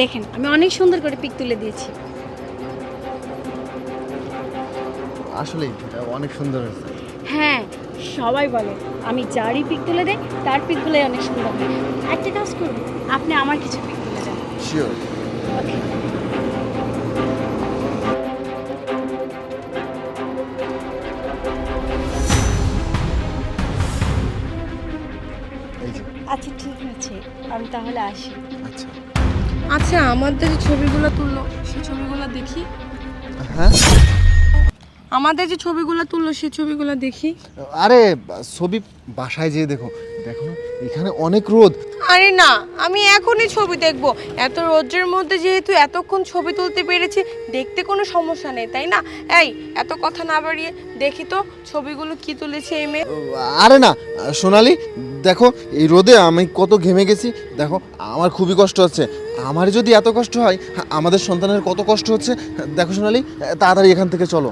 দেখেন আমি অনেক সুন্দর করে পিক তুলে দিয়েছি। আসলেই অনেক সুন্দর হয়েছে। হ্যাঁ সবাই বলে আমি যারই পিক তুলে দেয় তার পিক পিকগুলোই অনেক সুন্দর হয়। একটা কাজ করুন আপনি আমার কিছু পিক তুলে দেন। শিওর ওকে আচ্ছা ঠিক আছে আমি তাহলে আসি। আচ্ছা। আচ্ছা আমাদের যে ছবিগুলো তুললো সেই ছবিগুলো দেখি। হ্যাঁ? আমাদের যে ছবিগুলো তুললো সেই ছবিগুলো দেখি। আরে ছবি বাসায় যেয়ে দেখো। দেখো না এখানে অনেক রোদ। আরে না আমি এখনই ছবি দেখব। এত রোদ্রের মধ্যে যেহেতু এতক্ষণ ছবি তুলতে পেরেছি দেখতে কোনো সমস্যা নেই তাই না? এই এত কথা না বাড়িয়ে দেখি তো ছবিগুলো কি তুলেছে এই মেয়ে। আরে না সোনালি দেখো এই রোদে আমি কত ঘেমে গেছি। দেখো আমার খুবই কষ্ট হচ্ছে। আমার যদি এত কষ্ট হয় আমাদের সন্তানের কত কষ্ট হচ্ছে? দেখো সোনালি তাড়াতাড়ি এখান থেকে চলো।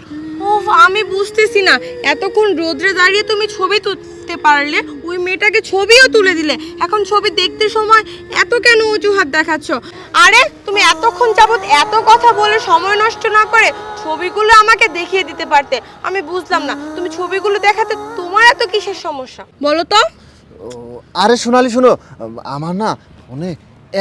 ওফ আমি বুঝতেছি না। এতক্ষণ রোদ্রে দাঁড়িয়ে তুমি ছবি তুলতে পারলে ওই মেয়েটাকে ছবিও তুলে দিলে। এখন ছবি দেখতে সময় এত কেন অজুহাত দেখাচ্ছ? আরে তুমি এতক্ষণ যাবৎ এত কথা বলে সময় নষ্ট না করে ছবিগুলো আমাকে দেখিয়ে দিতে পারতে। আমি বুঝলাম না তুমি ছবিগুলো দেখাতে তোমার এত কিসের সমস্যা? বলো তো। ও, আরে সোনালি শোনো আমার না ফোনে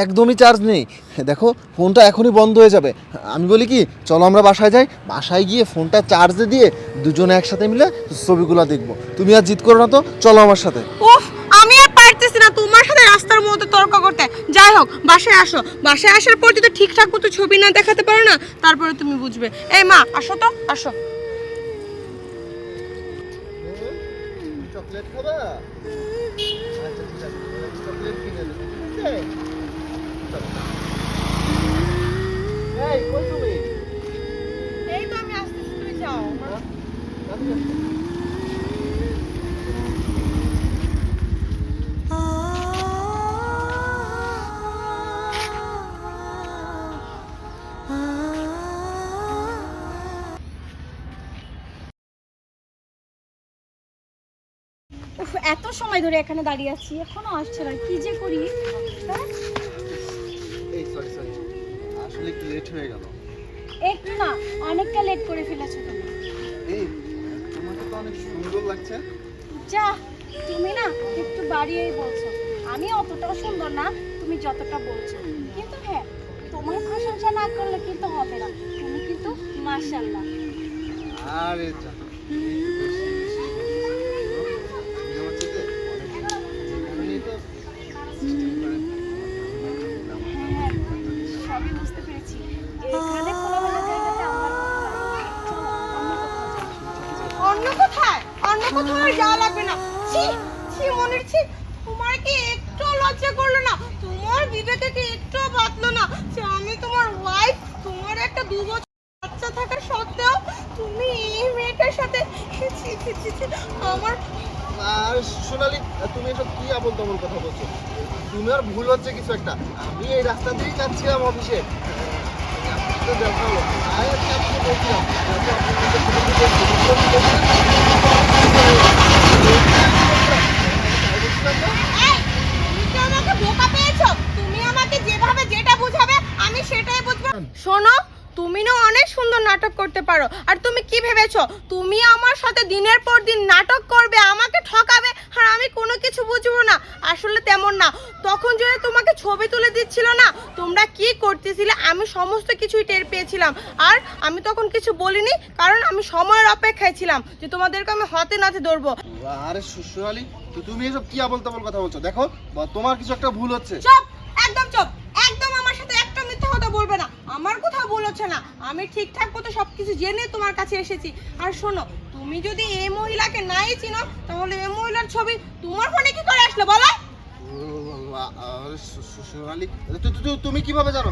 একদমই চার্জ নেই। দেখো ফোনটা এখনই বন্ধ হয়ে যাবে। আমি বলি কি চলো আমরা বাসায় যাই। বাসায় গিয়ে ফোনটা চার্জে দিয়ে দুজনে একসাথে মিলে ছবিগুলো দেখব। তুমি আর জিত করো না তো চলো আমার সাথে। উফ আমি আর পারতেছি না তোমার সাথে রাস্তার মধ্যে তর্ক করতে। যাই হোক বাসায় আসো। বাসায় আসার পর যদি ঠিকঠাক মতো ছবি না দেখাতে পারো না তারপরে তুমি বুঝবে। এই মা আসো তো আসো। চকলেট খাবা? আচ্ছা ঠিক আছে। চকলেট কিনে দেবো। এই কই তুমি? এই তো আমি আসতেছি তুমি যাও। উফ এত সময় ধরে এখানে দাঁড়িয়ে আছি এখনও আসছে না কি যে করি? হ্যাঁ? সরি সরি আসলে একটু লেট হয়ে গেল? একটু না অনেকটা লেট করে ফেলেছো তুমি। এই তোমাকে তো অনেক সুন্দর লাগছে। যা তুমি না একটু বাড়িয়েই বলছো। আমি অতটাও সুন্দর না তুমি যতটা বলছো। কিন্তু হ্যাঁ তোমার প্রশংসা না করলে কিন্তু হবে না। তুমি কিন্তু মাশাল্লাহ আরে যা ছি মনির ছি। তোমার কি একটু লজ্জা করল না। তোমার বিবেকে কি একটু বাঁধলো না যে আমি তোমার ওয়াইফ তোমার একটা দু বছর বাচ্চা থাকা সত্ত্বেও তুমি এই মেয়েটার সাথে ছি ছি ছি আমার আর সোনালি, তুমি এসব কি আবল তাবল কথা বলছো? তুমি আর ভুল হচ্ছে কিছু একটা। আমি এই রাস্তা দিয়েই যাচ্ছিলাম অফিসে। আপনার সাথে দেখা হলো আর একটা বলছিলাম। এই, তুমি আমাকে বোকা পেয়েছ? তুমি আমাকে যেভাবে যেটা বুঝাবে আমি সেটাই বুঝব। শোনো তুমি না অনেক সুন্দর নাটক করতে পারো। আর তুমি কি ভেবেছো? তুমি আমার সাথে দিনের পর দিন নাটক করবে আমাকে ঠকাবে আর আমি কোনো কিছু বুঝব না। আসলে তেমন না। তখন যদি তোমাকে ছবি তুলে দিচ্ছিল না তোমরা কি করতেছিলে? আমি সমস্ত কিছুই টের পেয়েছিলাম। আর আমি তখন কিছু বলিনি কারণ আমি সময়ের অপেক্ষায় ছিলাম যে তোমাদেরকে আমি হাতে নাতে ধরবো। আরে সো- তুমি এসব কি আবল তাবল কথা বলছো? দেখো তোমার কিছু একটা ভুল হচ্ছে। চুপ! একদম চুপ! একদম আমার সাথে একটা মিথ্যা কথা বলবে না। আমার কোথাও হচ্ছে না। আমি ঠিকঠাক মতো সবকিছু জেনে তোমার কাছে এসেছি। আর শোনো তুমি যদি এই মহিলাকে নাই চিনো তাহলে এই মহিলার ছবি তোমার ফোনে কি করে আসলো বলো? সোনালি তুমি কীভাবে জানো?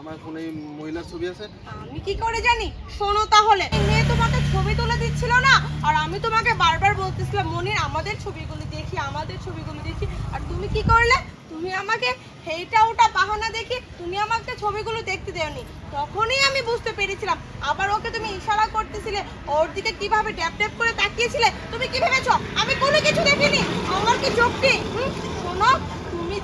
আমার ফোনে মহিলার ছবি আছে। আমি কি করে জানি? শোনো তাহলে মেয়ে তোমাকে ছবি তুলে দিচ্ছিল না? আর আমি তোমাকে বারবার বলতেছিলাম মনির আমাদের ছবিগুলো দেখি আমাদের ছবিগুলো দেখি। আর তুমি কি করলে? তুমি আমাকে এইটা ওটা বাহানা দেখে তুমি আমাকে ছবিগুলো দেখতে দেওনি। তখনই আমি বুঝতে পেরেছিলাম। আবার ওকে তুমি ইশারা করতেছিলে, ওর দিকে কীভাবে ড্যাপ ড্যাপ করে তাকিয়েছিলে, তুমি কি ভেবেছো? আমি কোনো কিছু দেখিনি। আমার কি চোখ নেই? শোনো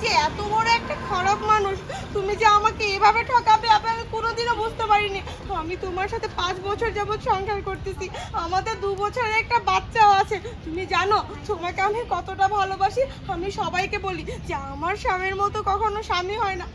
যে এত বড় একটা খারাপ মানুষ, তুমি যে আমাকে এভাবে ঠকাবে, আমি কোনোদিনও বুঝতে পারিনি। আমি তোমার সাথে পাঁচ বছর যাবৎ সংসার করতেছি। আমাদের দু বছরের একটা বাচ্চাও আছে। তুমি জানো, তোমাকে আমি কতটা ভালোবাসি, আমি সবাইকে বলি যে আমার স্বামীর মতো কখনো স্বামী হয় না।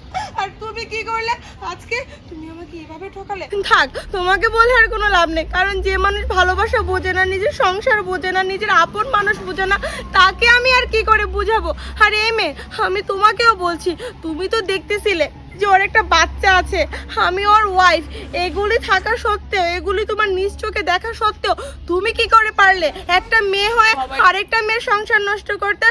আর তুমি কি করলে? আজকে তুমি আমাকে এভাবে ঠকালে। থাক, তোমাকে বলে আর কোনো লাভ নেই। কারণ যে মানুষ ভালোবাসা বোঝে না, নিজের সংসার বোঝে না, নিজের আপন মানুষ বোঝে না, তাকে আমি আর কি করে বুঝাবো? আর এই মেয়ে, আমি তোমাকেও বলছি তুমি তো দেখতেছিলে। যে ওর একটা বাচ্চা আছে আমি ওর ওয়াইফ এগুলি থাকা সত্ত্বেও এগুলি তোমার নিজ চোখে দেখা সত্ত্বেও তুমি কি করে পারলে একটা মেয়ে হয়ে আরেকটা মেয়ের সংসার নষ্ট করতে?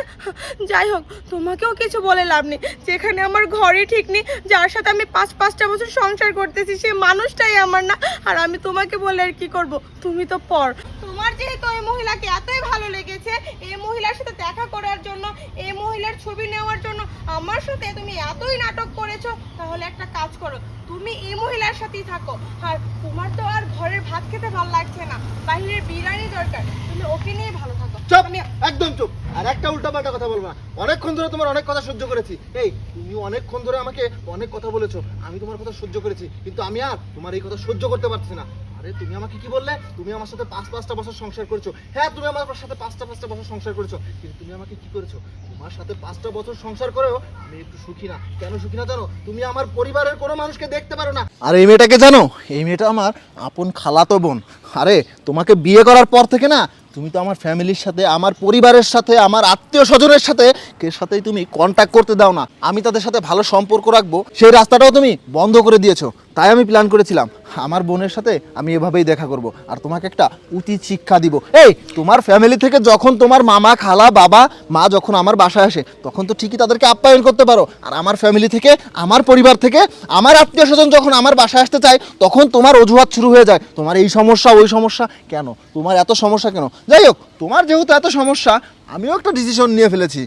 যাই হোক তোমাকেও কিছু বলে লাভ নেই। যেখানে আমার ঘরই ঠিক নেই যার সাথে আমি পাঁচ পাঁচটা বছর সংসার করতেছি সে মানুষটাই আমার না। আর আমি তোমাকে বলে আর কি করব? তুমি তো পর। তোমার যেহেতু এই মহিলাকে এতই ভালো লেগেছে এই মহিলার সাথে দেখা করার জন্য এই মহিলার ছবি নেওয়ার জন্য আমার সাথে তুমি এতই নাটক করেছ তাহলে একটা কাজ করো, তুমি এই মহিলার সাথেই থাকো। আর তোমার তো আর ঘরের ভাত খেতে ভালো লাগছে না বাইরের বিরিয়ানি দরকার, তুমি ওকে নিয়ে ভালো থাকো। চুপ একদম চুপ। আর একটা কথা বলব না। অনেকক্ষণ ধরে তোমার অনেক কথা সহ্য করেছি। এই, তুমি অনেকক্ষণ ধরে আমাকে অনেক কথা বলেছ। আমি তোমার কথা সহ্য করেছি, কিন্তু আমি আর তোমার এই কথা সহ্য করতে পারছি না। আরে, তুমি আমাকে কি বললে? তুমি আমার সাথে পাঁচ পাঁচটা বছর সংসার করেছ। হ্যাঁ তুমি আমার সাথে পাঁচটা পাঁচটা বছর সংসার করেছ, কিন্তু তুমি আমাকে কি করেছ? তোমার সাথে পাঁচটা বছর সংসার করেও আমি একটু সুখী না। কেন সুখী না জানো? তুমি আমার পরিবারের কোনো মানুষকে দেখতে পারো না। আর, এই মেয়েটাকে জানো? এই মেয়েটা আমার আপন খালাতো বোন। আরে, তোমাকে বিয়ে করার পর থেকে না তুমি তো আমার ফ্যামিলির সাথে, আমার পরিবারের সাথে, আমার আত্মীয় স্বজনের সাথে, কে সাথেই তুমি কন্ট্যাক্ট করতে দাও না। আমি তাদের সাথে ভালো সম্পর্ক রাখব। সেই রাস্তাটাও তুমি বন্ধ করে দিয়েছ। তাই আমি প্ল্যান করেছিলাম। আমার বোনের সাথে আমি এভাবেই দেখা করব আর তোমাকে একটা উচিত শিক্ষা দিব। এই, তোমার ফ্যামিলি থেকে যখন তোমার মামা, খালা, বাবা, মা যখন আমার বাসায় আসে, তখন তো ঠিকই তাদেরকে আপ্যায়ন করতে পারো। আর আমার ফ্যামিলি থেকে, আমার পরিবার থেকে, আমার আত্মীয় স্বজন যখন আমার বাসায় আসতে চায়, তখন তোমার অজুহাত শুরু হয়ে যায়। তোমার এই সমস্যা, ওই সমস্যা, কেন? তোমার এত সমস্যা কেন? যাই হোক, তোমার যেহেতু এত সমস্যা আমিও একটা ডিসিশন নিয়ে ফেলেছি।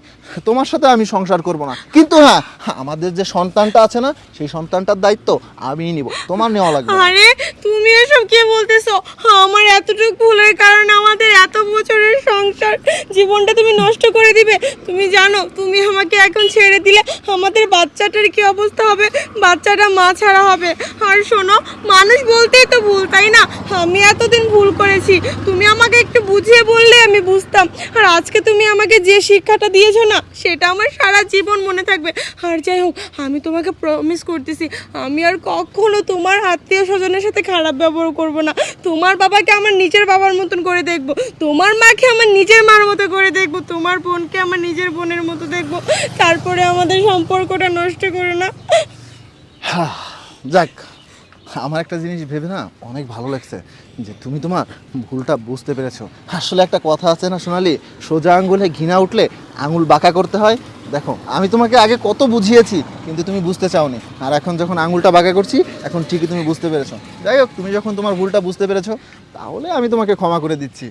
তোমার সাথে আমি সংসার করব না। কিন্তু হ্যাঁ আমাদের যে সন্তানটা আছে না, সেই সন্তানটার দায়িত্ব আমিই নিব। তোমার নেওয়া লাগবে আরে, তুমি এসব কি বলতেছো? আমার এতটুকু ভুলের কারণে আমাদের এত বছরের সংসার জীবনটা তুমি নষ্ট করে দিবে। তুমি জানো, তুমি আমাকে এখন ছেড়ে দিলে আমাদের বাচ্চাটার কি অবস্থা হবে? বাচ্চাটা মা ছাড়া হবে। আর শোনো, মানুষ বলতেই তো ভুল, তাই না? আমি এতদিন ভুল করেছি। তুমি আমাকে একটু বুঝিয়ে বললে আমি বুঝতাম। আর আজকে তুমি আমাকে যে শিক্ষাটা দিয়েছ না সেটা আমার সারা জীবন মনে থাকবে। আর যাই হোক আমি তোমাকে প্রমিস করতেছি আমি আর কখনো তোমার আত্মীয় স্বজনের সাথে খারাপ ব্যবহার করব না। তোমার বাবাকে আমার নিজের বাবার মতন করে দেখব তোমার মাকে আমার নিজের মার মতো করে দেখব তোমার বোনকে আমার নিজের বোনের মতো দেখব। তারপরে আমাদের সম্পর্কটা নষ্ট করো না। হা, যাক। আমার একটা জিনিস ভেবে না অনেক ভালো লাগছে যে তুমি তোমার ভুলটা বুঝতে পেরেছ। আসলে একটা কথা আছে না সোনালি, সোজা আঙ্গুলে ঘৃণা উঠলে আঙুল বাঁকা করতে হয় দেখো আমি তোমাকে আগে কত বুঝিয়েছি কিন্তু তুমি বুঝতে চাওনি। আর এখন যখন আঙুলটা বাঁকা করছি এখন ঠিকই তুমি বুঝতে পেরেছ। যাই হোক তুমি যখন তোমার ভুলটা বুঝতে পেরেছ তাহলে আমি তোমাকে ক্ষমা করে দিচ্ছি।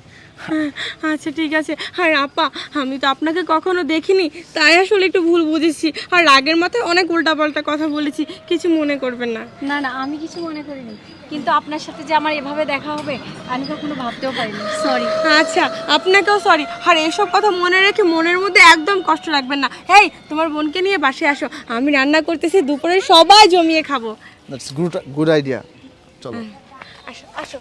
আচ্ছা ঠিক আছে। আর আপা আমি তো আপনাকে কখনো দেখিনি তাই আসলে একটু ভুল বুঝেছি। আর রাগের মাথায় অনেক উল্টাপাল্টা কথা বলেছি কিছু মনে করবেন না। না না আমি কিছু মনে করিনি। কিন্তু আপনার সাথে যে আমার এভাবে দেখা হবে আমি কখনো ভাবতেও পারিনি। সরি আচ্ছা আপনাকেও সরি আর এসব কথা মনে রেখে মনের মধ্যে একদম কষ্ট রাখবেন না। এই তোমার বোনকে নিয়ে বাসে আসো। আমি রান্না করতেছি দুপুরে সবাই জমিয়ে খাব। দ্যাটস গুড গুড আইডিয়া চলো। আসো আসো।